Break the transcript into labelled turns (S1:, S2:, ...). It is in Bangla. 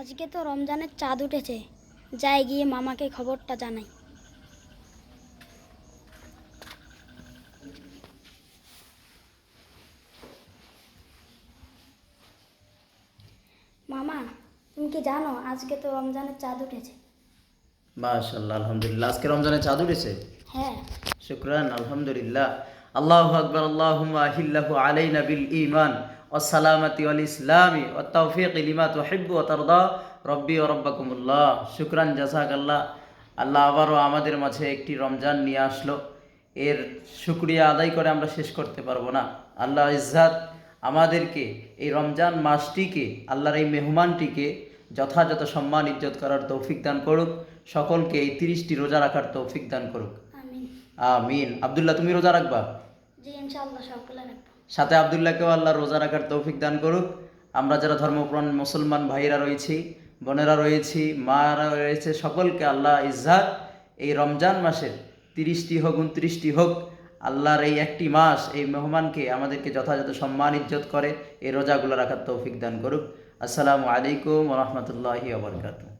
S1: আজকে তো রমজানের চাঁদ উঠেছে। যাই গিয়ে মামাকে খবরটা জানাই। মামা তুমি কি জানো আজকে তো রমজানের চাঁদ উঠেছে?
S2: মাশাল্লাহ আলহামদুলিল্লাহ। আজকে রমজানের চাঁদ উঠেছে?
S1: হ্যাঁ।
S2: শুক্রান আলহামদুলিল্লাহ। আল্লাহু আকবার আল্লাহুম্মা আহিল্লাহু আলাইনা বিল ঈমান। ইসলামি ওয়াত তাওফীক লিমা তুহিব্বু ওয়া তারদা। রব্বি ওয়া রাব্বাকুমুল্লাহ। শুকরান জাযাকাল্লাহ আল্লাহ আবারও আমাদের মাঝে একটি রমজান নিয়ে আসলো। এর শুকরিয়া আদায় করে আমরা শেষ করতে পারব না। আল্লাহ ইজ্জাত আমাদেরকে এই রমজান মাসটিকে আল্লাহর এই মেহমানটিকে যথাযথ সম্মান ইজ্জত করার তৌফিক দান করুক। সকলকে এই তিরিশটি রোজা রাখার তৌফিক দান করুক।
S1: আমি
S2: আমিন। আবদুল্লাহ তুমি রোজা রাখবা?
S1: জি ইনশাআল্লাহ সকলে রাখব।
S2: সাথে আবদুল্লাহকেও আল্লাহ রোজা রাখার তৌফিক দান করুক। আমরা যারা ধর্মপ্রাণ মুসলমান ভাইরা রয়েছি, বোনেরা রয়েছি, মারা রয়েছে, সকলকে আল্লাহ ইজ্জাত। এই রমজান মাসের তিরিশটি হোক, উনত্রিশটি হোক, আল্লাহর এই একটি মাস এই মেহমানকে আমাদেরকে যথাযথ সম্মান, ইজ্জত করে এই রোজাগুলো রাখার তৌফিক দান করুক। আসসালামু আলাইকুম রহমতুল্লাহি আবরকাত